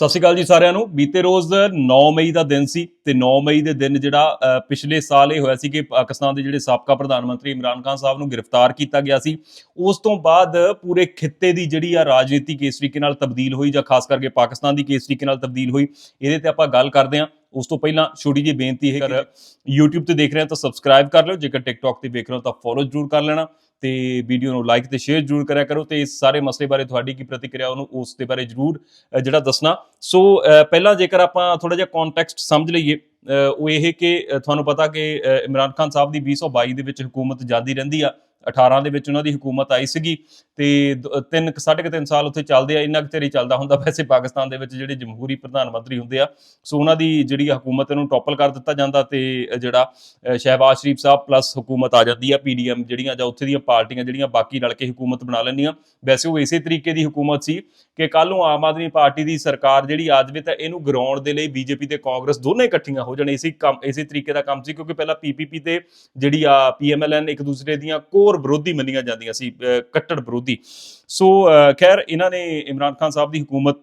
ਸਤਿ ਸ਼੍ਰੀ ਅਕਾਲ ਜੀ ਸਾਰਿਆਂ ਨੂੰ। ਬੀਤੇ ਰੋਜ਼ 9 ਮਈ ਦਾ ਦਿਨ ਸੀ ਤੇ 9 ਮਈ ਦੇ ਦਿਨ ਜਿਹੜਾ ਪਿਛਲੇ ਸਾਲ ਇਹ ਹੋਇਆ ਸੀ ਕਿ ਪਾਕਿਸਤਾਨ ਦੇ ਜਿਹੜੇ ਸਾਬਕਾ ਪ੍ਰਧਾਨ ਮੰਤਰੀ ਇਮਰਾਨ ਖਾਨ ਸਾਹਿਬ ਨੂੰ ਗ੍ਰਿਫਤਾਰ ਕੀਤਾ ਗਿਆ ਸੀ। ਉਸ ਤੋਂ ਬਾਅਦ ਪੂਰੇ ਖਿੱਤੇ ਦੀ ਜਿਹੜੀ ਆ ਰਾਜਨੀਤੀ ਕਿਸ ਤਰੀਕੇ ਨਾਲ ਤਬਦੀਲ ਹੋਈ ਜਾਂ ਖਾਸ ਕਰਕੇ ਪਾਕਿਸਤਾਨ ਦੀ ਕਿਸ ਤਰੀਕੇ ਨਾਲ ਤਬਦੀਲ ਹੋਈ, ਇਹਦੇ ਤੇ ਆਪਾਂ ਗੱਲ ਕਰਦੇ ਹਾਂ। ਉਸ ਤੋਂ ਪਹਿਲਾਂ ਛੋਟੀ ਜਿਹੀ ਬੇਨਤੀ ਹੈ ਕਿ YouTube ਤੇ ਦੇਖ ਰਹੇ ਹੋ ਤਾਂ ਸਬਸਕ੍ਰਾਈਬ ਕਰ ਲਿਓ ਜੇਕਰ TikTok ਤੇ ਦੇਖ ਰਹੇ ਹੋ ਤਾਂ ਫੋਲੋ ਜ਼ਰੂਰ ਕਰ ਲੈਣਾ ਤੇ ਵੀਡੀਓ ਨੂੰ ਲਾਈਕ ਤੇ ਸ਼ੇਅਰ ਜ਼ਰੂਰ ਕਰਿਆ ਕਰੋ ਤੇ ਇਸ ਸਾਰੇ ਮਸਲੇ ਬਾਰੇ ਤੁਹਾਡੀ ਕੀ ਪ੍ਰਤੀਕਿਰਿਆ ਉਹਨੂੰ ਉਸ ਦੇ ਬਾਰੇ ਜ਼ਰੂਰ ਜਿਹੜਾ ਦੱਸਣਾ। ਸੋ ਪਹਿਲਾਂ ਜੇਕਰ ਆਪਾਂ ਥੋੜਾ ਜਿਹਾ ਕੰਟੈਕਸਟ ਸਮਝ ਲਈਏ ਉਹ ਇਹ ਕਿ ਤੁਹਾਨੂੰ ਪਤਾ ਕਿ ਇਮਰਾਨ ਖਾਨ ਸਾਹਿਬ ਦੀ 2022 ਦੇ ਵਿੱਚ ਹਕੂਮਤ ਜਾਂਦੀ ਰਹਿੰਦੀ ਆ। 18 ਦੇ ਵਿੱਚ ਉਹਨਾਂ ਦੀ ਹਕੂਮਤ ਆਈ ਸੀਗੀ ਤੇ ਦ- ਤਿੰਨ ਕੁ- ਸਾਢੇ ਕੁ ਤਿੰਨ ਸਾਲ ਉੱਥੇ ਚੱਲਦੇ ਆ, ਇੰਨਾ ਕੁ ਚਿਰ ਚੱਲਦਾ ਹੁੰਦਾ ਵੈਸੇ ਪਾਕਿਸਤਾਨ ਦੇ ਵਿੱਚ ਜਿਹੜੇ ਜਮਹੂਰੀ ਪ੍ਰਧਾਨ ਮੰਤਰੀ ਹੁੰਦੇ ਆ, ਸੋ ਉਹਨਾਂ ਦੀ ਜਿਹੜੀ ਆ ਹਕੂਮਤ ਨੂੰ ਟੋਪਲ ਕਰ ਦਿੱਤਾ ਜਾਂਦਾ ਤੇ ਜਿਹੜਾ ਸ਼ਹਿਬਾਜ਼ ਸ਼ਰੀਫ ਸਾਹਿਬ ਪਲੱਸ ਹਕੂਮਤ ਆ ਜਾਂਦੀ ਆ ਪੀਡੀਐਮ ਜਿਹੜੀਆਂ ਜਾਂ ਉੱਥੇ ਦੀਆਂ ਪਾਰਟੀਆਂ ਜਿਹੜੀਆਂ ਬਾਕੀ ਰਲ ਕੇ ਹਕੂਮਤ ਬਣਾ ਲੈਂਦੀਆਂ। ਵੈਸੇ ਉਹ ਇਸੇ ਤਰੀਕੇ ਦੀ ਹਕੂਮਤ ਸੀ ਕਿ ਕੱਲ ਨੂੰ ਆਮ ਆਦਮੀ ਪਾਰਟੀ ਦੀ ਸਰਕਾਰ ਜਿਹੜੀ ਆ ਜਾਵੇ ਤਾਂ ਇਹਨੂੰ ਗਰਾਊਂਡ ਦੇ ਲਈ ਬੀਜੇਪੀ ਤੇ ਕਾਂਗਰਸ ਦੋਨੇ ਇਕੱਠੀਆਂ ਹੋ ਜਾਣ, ਇਸੇ ਕੰਮ, ਇਸੇ ਤਰੀਕੇ ਦਾ ਕੰਮ ਸੀ, ਕਿਉਂਕਿ ਪਹਿਲਾਂ ਪੀਪੀਪੀ ਤੇ ਜਿਹੜੀ ਆ ਪੀਐਮਐਲਐਨ ਇੱਕ ਦੂਸਰੇ ਦੀਆਂ ਕੋ ਕੋਰ ਵਿਰੋਧੀ ਮੰਨੀਆਂ ਜਾਂਦੀਆਂ ਸੀ ਕੱਟੜ ਵਿਰੋਧੀ। ਸੋ ਖੈਰ, ਇਹਨਾਂ ਨੇ ਇਮਰਾਨ ਖਾਨ ਸਾਹਿਬ ਦੀ ਹਕੂਮਤ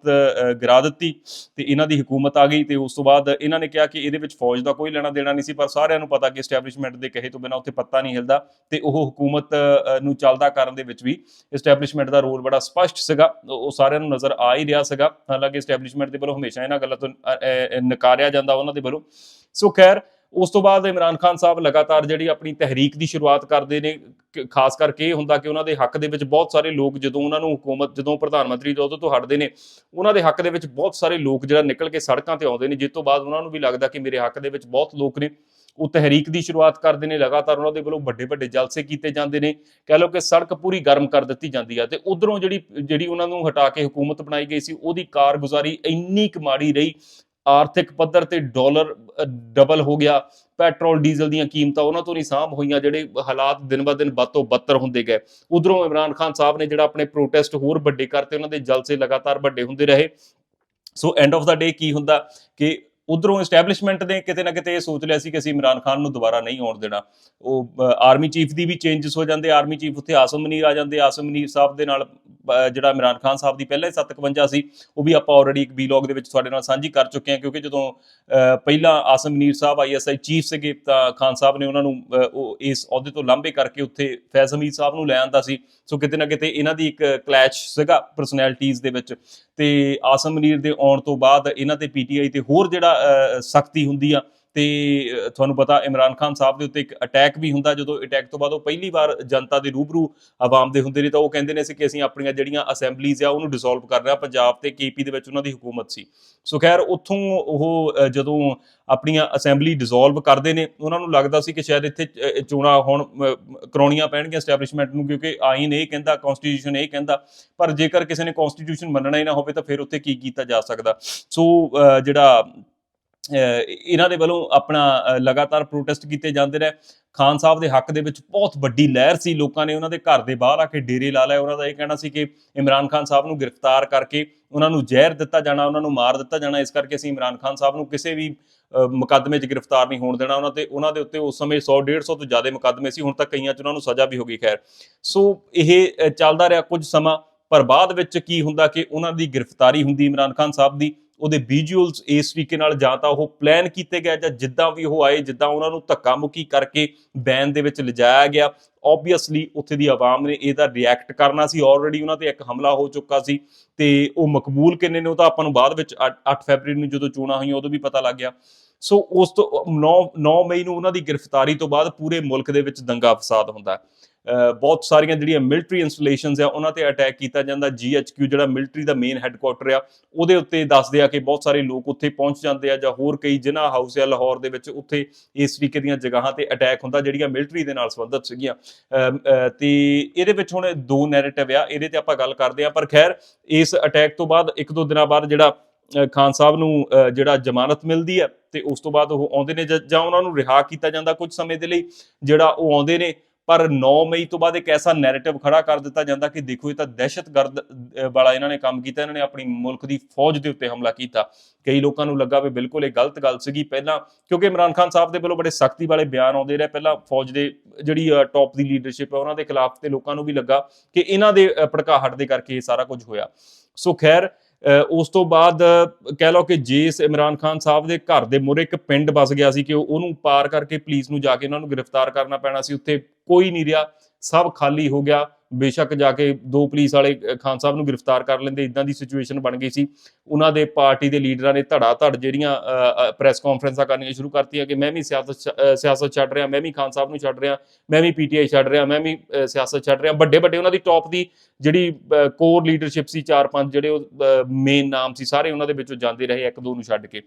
ਗਿਰਾ ਦਿੱਤੀ ਤੇ ਇਹਨਾਂ ਦੀ ਹਕੂਮਤ ਆ ਗਈ ਤੇ ਉਸ ਤੋਂ ਬਾਅਦ ਇਹਨਾਂ ਨੇ ਕਿਹਾ ਕਿ ਇਹਦੇ ਵਿੱਚ ਫੌਜ ਦਾ ਕੋਈ ਲੈਣਾ ਦੇਣਾ ਨਹੀਂ ਸੀ, ਪਰ ਸਾਰਿਆਂ ਨੂੰ ਪਤਾ ਕਿ ਐਸਟੈਬਲਿਸ਼ਮੈਂਟ ਦੇ ਕਹੇ ਤੋਂ ਬਿਨਾਂ ਉੱਥੇ ਪੱਤਾ ਨਹੀਂ ਹਿਲਦਾ ਤੇ ਉਹ ਹਕੂਮਤ ਨੂੰ ਚੱਲਦਾ ਕਰਨ ਦੇ ਵਿੱਚ ਵੀ ਐਸਟੈਬਲਿਸ਼ਮੈਂਟ ਦਾ ਰੋਲ ਬੜਾ ਸਪਸ਼ਟ ਸੀਗਾ। ਉਹ ਸਾਰਿਆਂ ਨੂੰ ਨਜ਼ਰ ਆ ਹੀ ਰਿਹਾ ਸੀਗਾ। ਹਾਲਾਂਕਿ ਐਸਟੈਬਲਿਸ਼ਮੈਂਟ ਦੇ ਵੱਲੋਂ ਹਮੇਸ਼ਾ ਇਹਨਾਂ ਗੱਲਾਂ ਤੋਂ ਨਕਾਰਿਆ ਜਾਂਦਾ ਉਹਨਾਂ ਦੇ ਵੱਲੋਂ। ਸੋ, ਖੈਰ ਉਸ ਤੋਂ ਬਾਅਦ ਇਮਰਾਨ ਖਾਨ ਸਾਹਿਬ ਲਗਾਤਾਰ ਜਿਹੜੀ ਆਪਣੀ ਤਹਿਰੀਕ ਦੀ ਸ਼ੁਰੂਆਤ ਕਰਦੇ ਨੇ ਖਾਸ ਕਰਕੇ ਇਹ ਹੁੰਦਾ ਕਿ ਉਹਨਾਂ ਦੇ ਹੱਕ ਦੇ ਵਿੱਚ ਬਹੁਤ ਸਾਰੇ ਲੋਕ ਜਦੋਂ ਉਹਨਾਂ ਨੂੰ ਹਕੂਮਤ, ਜਦੋਂ ਪ੍ਰਧਾਨ ਮੰਤਰੀ ਜਦੋਂ ਤੋਂ ਹਟਦੇ ਨੇ, ਉਹਨਾਂ ਦੇ ਹੱਕ ਦੇ ਵਿੱਚ ਬਹੁਤ ਸਾਰੇ ਲੋਕ ਜਿਹੜਾ ਨਿਕਲ ਕੇ ਸੜਕਾਂ ਤੇ ਆਉਂਦੇ ਨੇ, ਜਿਸ ਤੋਂ ਬਾਅਦ ਉਹਨਾਂ ਨੂੰ ਵੀ ਲੱਗਦਾ ਕਿ ਮੇਰੇ ਹੱਕ ਦੇ ਵਿੱਚ ਬਹੁਤ ਲੋਕ ਨੇ, ਉਹ ਤਹਿਰੀਕ ਦੀ ਸ਼ੁਰੂਆਤ ਕਰਦੇ ਨੇ, ਲਗਾਤਾਰ ਉਹਨਾਂ ਦੇ ਵੱਲੋਂ ਵੱਡੇ ਵੱਡੇ ਜਲਸੇ ਕੀਤੇ ਜਾਂਦੇ ਨੇ, ਕਹਿ ਲਓ ਕਿ ਸੜਕ ਪੂਰੀ ਗਰਮ ਕਰ ਦਿੱਤੀ ਜਾਂਦੀ ਆ, ਤੇ ਉਧਰੋਂ ਜਿਹੜੀ ਜਿਹੜੀ ਉਹਨਾਂ ਨੂੰ ਹਟਾ ਕੇ ਹਕੂਮਤ ਬਣਾਈ ਗਈ ਸੀ, ਉਹਦੀ ਕਾਰਗੁਜ਼ਾਰੀ ਇੰਨੀ ਕੁ ਮਾੜੀ ਰਹੀ ਆਰਥਿਕ ਪੱਧਰ ਤੇ ਡਾਲਰ ਡਬਲ ਹੋ ਗਿਆ। ਪੈਟਰੋਲ, ਡੀਜ਼ਲ ਦੀਆਂ ਕੀਮਤਾਂ ਉਹਨਾਂ ਤੋਂ ਨਹੀਂ ਸਾਂਭ ਹੋਈਆਂ, ਜਿਹੜੇ ਹਾਲਾਤ ਦਿਨ ਬਾ ਦਿਨ ਵੱਧ ਤੋਂ ਬੱਤਰ ਹੁੰਦੇ ਗਏ। ਉਧਰੋਂ ਇਮਰਾਨ ਖਾਨ ਸਾਹਿਬ ਨੇ ਜਿਹੜਾ ਆਪਣੇ ਪ੍ਰੋਟੈਸਟ ਹੋਰ ਵੱਡੇ ਕਰਤੇ, ਉਹਨਾਂ ਦੇ ਜਲਸੇ ਲਗਾਤਾਰ ਵੱਡੇ ਹੁੰਦੇ ਰਹੇ। ਸੋ ਐਂਡ ਆਫ ਦਾ ਡੇ ਕੀ ਹੁੰਦਾ ਕਿ ਉਧਰੋਂ ਐਸਟੈਬਲਿਸ਼ਮੈਂਟ ਨੇ ਕਿਤੇ ਨਾ ਕਿਤੇ ਇਹ ਸੋਚ ਲਿਆ ਸੀ ਕਿ ਅਸੀਂ ਇਮਰਾਨ ਖਾਨ ਨੂੰ ਦੁਬਾਰਾ ਨਹੀਂ ਆਉਣ ਦੇਣਾ। ਉਹ ਆਰਮੀ ਚੀਫ ਦੀ ਵੀ ਚੇਂਜਸ ਹੋ ਜਾਂਦੇ ਆਰਮੀ ਚੀਫ ਉੱਥੇ ਆਸਮ ਮਨੀਰ ਆ ਜਾਂਦੇ। ਆਸਮ ਮਨੀਰ ਸਾਹਿਬ ਦੇ ਨਾਲ ਜਿਹੜਾ ਇਮਰਾਨ ਖਾਨ ਸਾਹਿਬ ਦੀ ਪਹਿਲਾਂ ਹੀ 751 ਸੀ, ਉਹ ਵੀ ਆਪਾਂ ਆਲਰੇਡੀ ਇੱਕ ਵੀਲੌਗ ਦੇ ਵਿੱਚ ਤੁਹਾਡੇ ਨਾਲ ਸਾਂਝੀ ਕਰ ਚੁੱਕੇ ਹਾਂ, ਕਿਉਂਕਿ ਜਦੋਂ ਪਹਿਲਾਂ ਆਸਮ ਮਨੀਰ ਸਾਹਿਬ ਆਈਐਸਆਈ ਚੀਫ ਸੀਗੇ, ਤਾਂ ਖਾਨ ਸਾਹਿਬ ਨੇ ਉਹਨਾਂ ਨੂੰ ਉਹ ਇਸ ਅਹੁਦੇ ਤੋਂ ਲਾਂਭੇ ਕਰਕੇ ਉੱਥੇ ਫੈਜ਼ ਹਮੀਦ ਸਾਹਿਬ ਨੂੰ ਲੈ ਆਂਦਾ ਸੀ। ਸੋ ਕਿਤੇ ਨਾ ਕਿਤੇ ਇਹਨਾਂ ਦੀ ਇੱਕ ਕਲੈਸ਼ ਸੀਗਾ ਪਰਸਨੈਲਿਟੀਜ਼ ਦੇ ਵਿੱਚ। ਤੇ ਆਸਮ ਮਨੀਰ ਦੇ ਆਉਣ ਤੋਂ ਬਾਅਦ ਇਹਨਾਂ ਤੇ ਪੀਟੀਆਈ ਤੇ ਹੋਰ ਜਿਹੜਾ ਸਖਤੀ ਹੁੰਦੀ ਆ। ਤੇ ਤੁਹਾਨੂੰ ਪਤਾ ਇਮਰਾਨ ਖਾਨ ਸਾਹਿਬ ਦੇ ਉੱਤੇ ਇੱਕ ਅਟੈਕ ਵੀ ਹੁੰਦਾ, ਜਦੋਂ ਅਟੈਕ ਤੋਂ ਬਾਅਦ ਉਹ ਪਹਿਲੀ ਵਾਰ ਜਨਤਾ ਦੇ ਰੂਬਰੂ ਆਵਾਮ ਦੇ ਹੁੰਦੇ ਨੇ, ਤਾਂ ਉਹ ਕਹਿੰਦੇ ਨੇ ਸੀ ਕਿ ਅਸੀਂ ਆਪਣੀਆਂ ਜਿਹੜੀਆਂ ਅਸੈਂਬਲੀਜ਼ ਆ, ਉਹਨੂੰ ਡਿਸੋਲਵ ਕਰ ਰਹੇ ਹਾਂ। ਪੰਜਾਬ ਤੇ ਕੇਪੀ ਦੇ ਵਿੱਚ ਉਹਨਾਂ ਦੀ ਹਕੂਮਤ ਸੀ। ਸੋ ਖੈਰ, ਉੱਥੋਂ ਉਹ ਜਦੋਂ ਆਪਣੀਆਂ ਅਸੈਂਬਲੀ ਡਿਸੋਲਵ ਕਰਦੇ ਨੇ, ਉਹਨਾਂ ਨੂੰ ਲੱਗਦਾ ਸੀ ਕਿ ਸ਼ਾਇਦ ਇੱਥੇ ਚੋਣਾਂ ਹੁਣ ਕਰਾਉਣੀਆਂ ਪੈਣਗੀਆਂ ਐਸਟੈਬਲਿਸ਼ਮੈਂਟ ਨੂੰ, ਕਿਉਂਕਿ ਆਈਨ ਇਹ ਕਹਿੰਦਾ ਕਨਸਟੀਟਿਊਸ਼ਨ ਇਹ ਕਹਿੰਦਾ। ਪਰ ਜੇਕਰ ਕਿਸੇ ਨੇ ਕਨਸਟੀਟਿਊਸ਼ਨ ਮੰਨਣਾ ਹੀ ਨਾ ਹੋਵੇ, ਤਾਂ ਫਿਰ ਉੱਥੇ ਕੀ ਕੀਤਾ ਜਾ ਸਕਦਾ? ਸੋ ਜਿਹੜਾ ਇਹਨਾਂ ਦੇ ਵੱਲੋਂ ਆਪਣਾ ਲਗਾਤਾਰ ਪ੍ਰੋਟੈਸਟ ਕੀਤੇ ਜਾਂਦੇ ਰਹੇ ਖਾਨ ਸਾਹਿਬ ਦੇ ਹੱਕ ਦੇ ਵਿੱਚ ਬਹੁਤ ਵੱਡੀ ਲਹਿਰ ਸੀ। ਲੋਕਾਂ ਨੇ ਉਹਨਾਂ ਦੇ ਘਰ ਦੇ ਬਾਹਰ ਆ ਕੇ ਡੇਰੇ ਲਾ ਲਏ। ਉਹਨਾਂ ਦਾ ਇਹ ਕਹਿਣਾ ਸੀ ਕਿ ਇਮਰਾਨ ਖਾਨ ਸਾਹਿਬ ਨੂੰ ਗ੍ਰਿਫਤਾਰ ਕਰਕੇ ਉਹਨਾਂ ਨੂੰ ਜ਼ਹਿਰ ਦਿੱਤਾ ਜਾਣਾ, ਉਹਨਾਂ ਨੂੰ ਮਾਰ ਦਿੱਤਾ ਜਾਣਾ। ਇਸ ਕਰਕੇ ਅਸੀਂ ਇਮਰਾਨ ਖਾਨ ਸਾਹਿਬ ਨੂੰ ਕਿਸੇ ਵੀ ਮੁਕੱਦਮੇ 'ਚ ਗ੍ਰਿਫਤਾਰ ਨਹੀਂ ਹੋਣ ਦੇਣਾ। ਉਹਨਾਂ ਤੇ, ਉਹਨਾਂ ਦੇ ਉੱਤੇ ਉਸ ਸਮੇਂ 100 150 ਤੋਂ ਜ਼ਿਆਦਾ ਮੁਕੱਦਮੇ ਸੀ। ਹੁਣ ਤੱਕ ਕਈਆਂ 'ਚ ਉਹਨਾਂ ਨੂੰ ਸਜ਼ਾ ਵੀ ਹੋ ਗਈ, ਖੈਰ। ਸੋ ਇਹ ਚੱਲਦਾ ਰਿਹਾ ਕੁਝ ਸਮਾਂ। ਪਰ ਬਾਅਦ ਵਿੱਚ ਕੀ ਹੁੰਦਾ ਕਿ ਉਹਨਾਂ ਦੀ ਗ੍ਰਿਫਤਾਰੀ ਹੁੰਦੀ ਇਮਰਾਨ ਖਾਨ ਸਾਹਿਬ ਦੀ। ਉਹਦੇ ਵਿਜ਼ੂਅਲਸ ਇਸ ਤਰੀਕੇ ਨਾਲ ਜਾਂ ਤਾਂ ਉਹ ਪਲਾਨ ਕੀਤੇ ਗਏ ਜਾਂ ਜਿੱਦਾਂ ਵੀ ਉਹ ਆਏ, ਜਿੱਦਾਂ ਉਹਨਾਂ ਨੂੰ ਧੱਕਾ ਮੁੱਕੀ ਕਰਕੇ ਬੈਨ ਦੇ ਵਿੱਚ ਲਿਜਾਇਆ ਗਿਆ। ਆਬਵੀਅਸਲੀ ਉੱਥੇ ਦੀ ਆਵਾਮ ਨੇ ਇਹਦਾ ਰਿਐਕਟ ਕਰਨਾ ਸੀ। ਆਲਰੇਡੀ ਉਹਨਾਂ ਤੇ ਇੱਕ ਹਮਲਾ ਹੋ ਚੁੱਕਾ ਸੀ ਤੇ ਉਹ ਮਕਬੂਲ ਕਿੰਨੇ ਨੇ ਉਹ ਤਾਂ ਆਪਾਂ ਨੂੰ ਬਾਅਦ ਵਿੱਚ 8 ਫੈਬਰੀ ਨੂੰ ਜਦੋਂ ਚੋਣਾਂ ਹੋਈਆਂ ਉਦੋਂ ਵੀ ਪਤਾ ਲੱਗ ਗਿਆ। ਸੋ ਉਸ ਤੋਂ 9 9 ਮਈ ਨੂੰ ਉਹਨਾਂ ਦੀ ਗ੍ਰਿਫਤਾਰੀ ਤੋਂ ਬਾਅਦ ਪੂਰੇ ਮੁਲਕ ਦੇ ਵਿੱਚ ਦੰਗਾ ਫਸਾਦ ਹੁੰਦਾ ਹੈ। ਬਹੁਤ ਸਾਰੀਆਂ ਜਿਹੜੀਆਂ ਮਿਲਟਰੀ ਇੰਸਟਾਲੇਸ਼ਨਸ ਆ ਉਹਨਾਂ ਤੇ ਅਟੈਕ ਕੀਤਾ ਜਾਂਦਾ। ਜੀਐਚਕਿਊ ਜਿਹੜਾ ਮਿਲਟਰੀ ਦਾ ਮੇਨ ਹੈੱਡਕੁਆਟਰ ਆ ਉਹਦੇ ਉੱਤੇ ਦੱਸਦੇ ਆ ਕਿ ਬਹੁਤ ਸਾਰੇ ਲੋਕ ਉੱਥੇ ਪਹੁੰਚ ਜਾਂਦੇ ਆ ਜਾਂ ਹੋਰ ਕਈ ਜਿਨ੍ਹਾਂ ਹਾਊਸ ਆ ਲਾਹੌਰ ਦੇ ਵਿੱਚ ਉੱਥੇ ਇਸ ਤਰੀਕੇ ਦੀਆਂ ਜਗ੍ਹਾਵਾਂ ਤੇ ਅਟੈਕ ਹੁੰਦਾ ਜਿਹੜੀਆਂ ਮਿਲਟਰੀ ਦੇ ਨਾਲ ਸੰਬੰਧਿਤ ਸੀਗੀਆਂ। ਅਮ, ਤੇ ਇਹਦੇ ਵਿੱਚ ਹੁਣ ਦੋ ਨੈਰੇਟਿਵ ਆ ਇਹਦੇ ਤੇ ਆਪਾਂ ਗੱਲ ਕਰਦੇ ਆ। ਪਰ ਖੈਰ ਇਸ ਅਟੈਕ ਤੋਂ ਬਾਅਦ ਇੱਕ ਦੋ ਦਿਨਾਂ ਬਾਅਦ ਜਿਹੜਾ ਖਾਨ ਸਾਹਿਬ ਨੂੰ ਜਿਹੜਾ ਜ਼ਮਾਨਤ ਮਿਲਦੀ ਹੈ ਤੇ ਉਸ ਤੋਂ ਬਾਅਦ ਉਹ ਆਉਂਦੇ ਨੇ ਜਾਂ ਜਾਂ ਉਹਨਾਂ ਨੂੰ ਰਿਹਾ ਕੀਤਾ ਜਾਂਦਾ ਕੁਝ ਸਮੇਂ ਦੇ ਲਈ ਜਿਹੜਾ ਉਹ ਆਉਂਦੇ ਨੇ। ਪਰ 9 ਮਈ ਤੋਂ ਬਾਅਦ ਇੱਕ ਐਸਾ ਨੈਰੇਟਿਵ ਖੜਾ ਕਰ ਦਿੱਤਾ ਜਾਂਦਾ ਕਿ ਦੇਖੋ ਇਹ ਤਾਂ ਦਹਿਸ਼ਤਗਰਦ ਵਾਲਾ ਇਹਨਾਂ ਨੇ ਕੰਮ ਕੀਤਾ ਇਹਨਾਂ ਨੇ ਆਪਣੀ ਮੁਲਕ ਦੀ ਫੌਜ ਦੇ ਉੱਤੇ ਹਮਲਾ ਕੀਤਾ। ਕਈ ਲੋਕਾਂ ਨੂੰ ਲੱਗਾ ਵੀ ਬਿਲਕੁਲ ਇਹ ਗਲਤ ਗੱਲ ਸੀਗੀ। ਪਹਿਲਾਂ ਕਿਉਂਕਿ ਇਮਰਾਨ ਖਾਨ ਸਾਹਿਬ ਦੇ ਵੱਲੋਂ ਬੜੇ ਸਖਤੀ ਵਾਲੇ ਬਿਆਨ ਆਉਂਦੇ ਰਹੇ। ਪਹਿਲਾਂ ਫੌਜ ਦੇ ਜਿਹੜੀ ਟੌਪ ਦੀ ਲੀਡਰਸ਼ਿਪ ਹੈ ਉਹਨਾਂ ਦੇ ਖਿਲਾਫ ਤੇ ਲੋਕਾਂ ਨੂੰ ਵੀ ਲੱਗਾ ਕਿ ਇਹਨਾਂ ਦੇ ਅਹ, ਭੜਕਾਹਟ ਦੇ ਕਰਕੇ ਇਹ ਸਾਰਾ ਕੁਝ ਹੋਇਆ। ਸੋ ਖੈਰ ਉਸ ਤੋਂ ਬਾਅਦ ਕਹਿ ਲਓ ਕਿ ਜੇਸ ਇਮਰਾਨ ਖਾਨ ਸਾਹਿਬ ਦੇ ਘਰ ਦੇ ਮੂਹਰੇ ਇੱਕ ਪਿੰਡ ਵਸ ਗਿਆ ਸੀ ਕਿ ਉਹਨੂੰ ਪਾਰ ਕਰਕੇ ਪੁਲਿਸ ਨੂੰ ਜਾ ਕੇ ਉਹਨਾਂ ਨੂੰ ਗ੍ਰਿਫਤਾਰ ਕਰਨਾ ਪੈਣਾ ਸੀ, ਉੱਥੇ ਕੋਈ ਨਹੀਂ ਰਿਹਾ, ਸਭ ਖਾਲੀ ਹੋ ਗਿਆ। ਬੇਸ਼ੱਕ ਜਾ ਕੇ ਦੋ ਪੁਲਿਸ ਵਾਲੇ ਖਾਨ ਸਾਹਿਬ ਨੂੰ ਗ੍ਰਿਫਤਾਰ ਕਰ ਲੈਂਦੇ ਇਦਾਂ ਦੀ ਸਿਚੁਏਸ਼ਨ ਬਣ ਗਈ ਸੀ। ਉਹਨਾਂ ਦੇ ਪਾਰਟੀ ਦੇ ਲੀਡਰਾਂ ਨੇ ਧੜਾ ਧੜ ਜਿਹੜੀਆਂ ਪ੍ਰੈਸ ਕਾਨਫਰੰਸਾਂ ਕਰਨੀਆਂ ਸ਼ੁਰੂ ਕਰਤੀਆਂ ਕਿ ਮੈਂ ਵੀ ਸਿਆਸਤ ਸਿਆਸਤ ਛੱਡ ਰਿਹਾ, ਮੈਂ ਵੀ ਖਾਨ ਸਾਹਿਬ ਨੂੰ ਛੱਡ ਰਿਹਾ, ਮੈਂ ਵੀ ਪੀਟੀਆਈ ਛੱਡ ਰਿਹਾ, ਮੈਂ ਵੀ ਸਿਆਸਤ ਛੱਡ ਰਿਹਾ। ਵੱਡੇ ਵੱਡੇ ਉਹਨਾਂ ਦੀ ਟੌਪ ਦੀ ਜਿਹੜੀ ਕੋਰ ਲੀਡਰਸ਼ਿਪ ਸੀ ਚਾਰ ਪੰਜ ਜਿਹੜੇ ਉਹ ਮੇਨ ਨਾਮ ਸੀ, ਸਾਰੇ ਉਹਨਾਂ ਦੇ ਵਿੱਚੋਂ ਜਾਂਦੇ ਰਹੇ ਇੱਕ ਦੋ ਨੂੰ ਛੱਡ ਕੇ।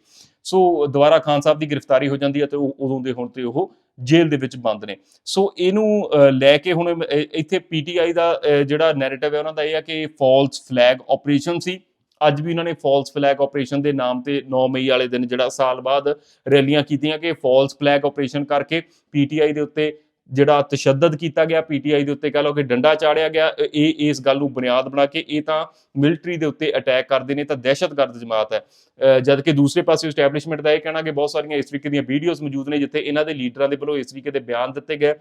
ਸੋ ਦੁਬਾਰਾ ਖਾਨ ਸਾਹਿਬ ਦੀ ਗ੍ਰਿਫਤਾਰੀ ਹੋ ਜਾਂਦੀ ਹੈ ਤੇ ਉਦੋਂ ਦੇ ਹੁਣ ਤੇ ਉਹ ਜੇਲ੍ਹ ਦੇ ਵਿੱਚ ਬੰਦ ਨੇ। ਸੋ ਇਹਨੂੰ ਲੈ ਕੇ ਹੁਣ ਅ, ਇੱਥੇ ਪੀਟੀਆਈ ਦਾ ਜਿਹੜਾ ਨੈਰੇਟਿਵ ਹੈ ਉਹਨਾਂ ਦਾ ਇਹ ਹੈ ਕਿ ਫਾਲਸ ਫਲੈਗ ਆਪਰੇਸ਼ਨ ਸੀ। ਅੱਜ ਵੀ ਉਹਨਾਂ ਨੇ ਫਾਲਸ ਫਲੈਗ ਆਪਰੇਸ਼ਨ ਦੇ ਨਾਮ ਤੇ 9 ਮਈ ਵਾਲੇ ਦਿਨ ਜਿਹੜਾ ਸਾਲ ਬਾਅਦ ਰੈਲੀਆਂ ਕੀਤੀਆਂ ਕਿ ਫਾਲਸ ਫਲੈਗ ਆਪਰੇਸ਼ਨ ਕਰਕੇ ਪੀਟੀਆਈ ਦੇ ਉੱਤੇ ਜਿਹੜਾ ਤਸ਼ੱਦਦ ਕੀਤਾ ਗਿਆ ਪੀਟੀਆਈ ਦੇ ਉੱਤੇ ਕਹ ਲਓ ਕਿ ਡੰਡਾ ਚਾੜਿਆ ਗਿਆ ਇਹ ਇਸ ਗੱਲ ਨੂੰ ਬੁਨਿਆਦ ਬਣਾ ਕੇ ਇਹ ਤਾਂ ਮਿਲਟਰੀ ਦੇ ਉੱਤੇ ਅਟੈਕ ਕਰਦੇ ਨੇ ਤਾਂ ਦਹਿਸ਼ਤਗਰਦ ਜਮਾਤ ਹੈ। ਅ, ਜਦ ਕਿ ਦੂਸਰੇ ਪਾਸੇ ਐਸਟੈਬਲਿਸ਼ਮੈਂਟ ਦਾ ਇਹ ਕਹਿਣਾ ਕਿ ਬਹੁਤ ਸਾਰੀਆਂ ਇਸ ਤਰੀਕੇ ਦੀਆਂ ਵੀਡੀਓਜ਼ ਮੌਜੂਦ ਨੇ ਜਿੱਥੇ ਇਹਨਾਂ ਦੇ ਲੀਡਰਾਂ ਦੇ ਵੱਲੋਂ ਇਸ ਤਰੀਕੇ ਦੇ ਬਿਆਨ ਦਿੱਤੇ ਗਏ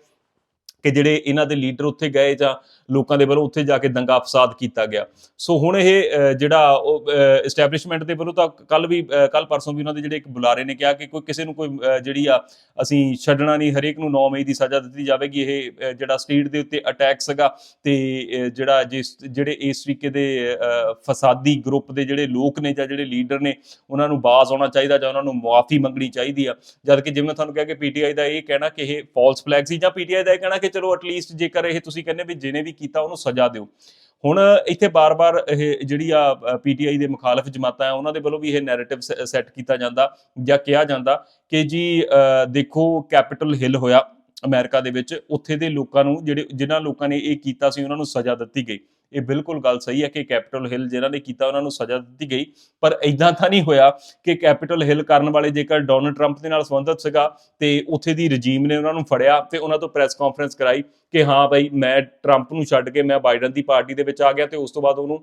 ਕਿ ਜਿਹੜੇ ਇਹਨਾਂ ਦੇ ਲੀਡਰ ਉੱਥੇ ਗਏ ਜਾਂ ਲੋਕਾਂ ਦੇ ਵੱਲੋਂ ਉੱਥੇ ਜਾ ਕੇ ਦੰਗਾ ਫਸਾਦ ਕੀਤਾ ਗਿਆ। ਸੋ ਹੁਣ ਇਹ ਜਿਹੜਾ ਉਹ ਐਸਟੈਬਲਿਸ਼ਮੈਂਟ ਦੇ ਵੱਲੋਂ ਤਾਂ ਕੱਲ ਵੀ ਕੱਲ ਪਰਸੋਂ ਵੀ ਉਹਨਾਂ ਦੇ ਜਿਹੜੇ ਇੱਕ ਬੁਲਾਰੇ ਨੇ ਕਿਹਾ ਕਿ ਕੋਈ ਕਿਸੇ ਨੂੰ ਕੋਈ ਜਿਹੜੀ ਆ ਅਸੀਂ ਛੱਡਣਾ ਨਹੀਂ, ਹਰੇਕ ਨੂੰ 9 ਮਈ ਦੀ ਸਜ਼ਾ ਦਿੱਤੀ ਜਾਵੇਗੀ, ਇਹ ਜਿਹੜਾ ਸਟੇਟ ਦੇ ਉੱਤੇ ਅਟੈਕ ਸੀਗਾ ਤੇ ਜਿਹੜਾ ਜਿਸ, ਜਿਹੜੇ ਇਸ ਤਰੀਕੇ ਦੇ ਫਸਾਦੀ ਗਰੁੱਪ ਦੇ ਜਿਹੜੇ ਲੋਕ ਨੇ ਜਾਂ ਜਿਹੜੇ ਲੀਡਰ ਨੇ, ਉਹਨਾਂ ਨੂੰ ਬਾਜ਼ ਆਉਣਾ ਚਾਹੀਦਾ ਜਾਂ ਉਹਨਾਂ ਨੂੰ ਮੁਆਫੀ ਮੰਗਣੀ ਚਾਹੀਦੀ ਆ। ਜਦ ਕਿ ਜਿਵੇਂ ਤੁਹਾਨੂੰ ਕਿਹਾ ਕਿ ਪੀਟੀਆਈ ਦਾ ਇਹ ਕਹਿਣਾ ਕਿ ਇਹ ਫਾਲਸ ਫਲੈਗ ਸੀ ਜਾਂ ਪੀਟੀਆਈ ਦਾ ਇਹ ਕਹਿਣਾ ਕਿ ਚਲੋ ਐਟਲੀਸਟ ਜੇਕਰ ਇਹ ਤੁਸੀਂ ਕਹਿੰਦੇ ਵੀ ਜਿਹਨੇ ਵੀ ਕੀਤਾ ਉਹਨੂੰ ਸਜ਼ਾ ਦਿਓ। ਹੁਣ ਇੱਥੇ ਬਾਰ-ਬਾਰ ਇਹ ਜਿਹੜੀ ਆ ਪੀਟੀਆਈ ਦੇ ਮੁਖਾਲਫ ਜਮਾਤਾਂ ਆ ਉਹਨਾਂ ਦੇ ਵੱਲੋਂ ਵੀ ਇਹ ਨੈਰੇਟਿਵ ਸੈੱਟ ਕੀਤਾ ਜਾਂਦਾ ਜਾਂ ਕਿਹਾ ਜਾਂਦਾ ਕਿ ਜੀ ਅ, ਦੇਖੋ ਕੈਪੀਟਲ ਹਿੱਲ ਹੋਇਆ ਅਮਰੀਕਾ ਦੇ ਵਿੱਚ ਉੱਥੇ ਦੇ ਲੋਕਾਂ ਨੂੰ ਜਿਹੜੇ ਜਿਨ੍ਹਾਂ ਲੋਕਾਂ ਨੇ ਇਹ ਕੀਤਾ ਸੀ ਉਹਨਾਂ ਨੂੰ ਸਜ਼ਾ ਦਿੱਤੀ ਗਈ। ਇਹ ਬਿਲਕੁਲ ਗੱਲ ਸਹੀ ਹੈ ਕਿ ਕੈਪੀਟਲ ਹਿੱਲ ਜਿਨ੍ਹਾਂ ਨੇ ਕੀਤਾ, ਉਹਨਾਂ ਨੂੰ ਸਜ਼ਾ ਦਿੱਤੀ ਗਈ। ਪਰ ਇਦਾਂ ਤਾਂ ਨਹੀਂ ਹੋਇਆ ਕਿ ਕੈਪੀਟਲ ਹਿੱਲ ਕਰਨ ਵਾਲੇ ਜੇਕਰ ਡੋਨਲਡ ਟਰੰਪ ਦੇ ਨਾਲ ਸੰਬੰਧਿਤ ਸੀਗਾ ਤੇ ਉੱਥੇ ਦੀ ਰਜੀਮ ਨੇ ਉਹਨਾਂ ਨੂੰ ਫੜਿਆ ਤੇ ਉਹਨਾਂ ਤੋਂ ਪ੍ਰੈਸ ਕਾਨਫਰੰਸ ਕਰਾਈ ਕਿ ਹਾਂ ਭਾਈ ਮੈਂ ਟਰੰਪ ਨੂੰ ਛੱਡ ਕੇ ਮੈਂ ਬਾਈਡਨ ਦੀ ਪਾਰਟੀ ਦੇ ਵਿੱਚ ਆ ਗਿਆ ਤੇ ਉਸ ਤੋਂ ਬਾਅਦ ਉਹਨੂੰ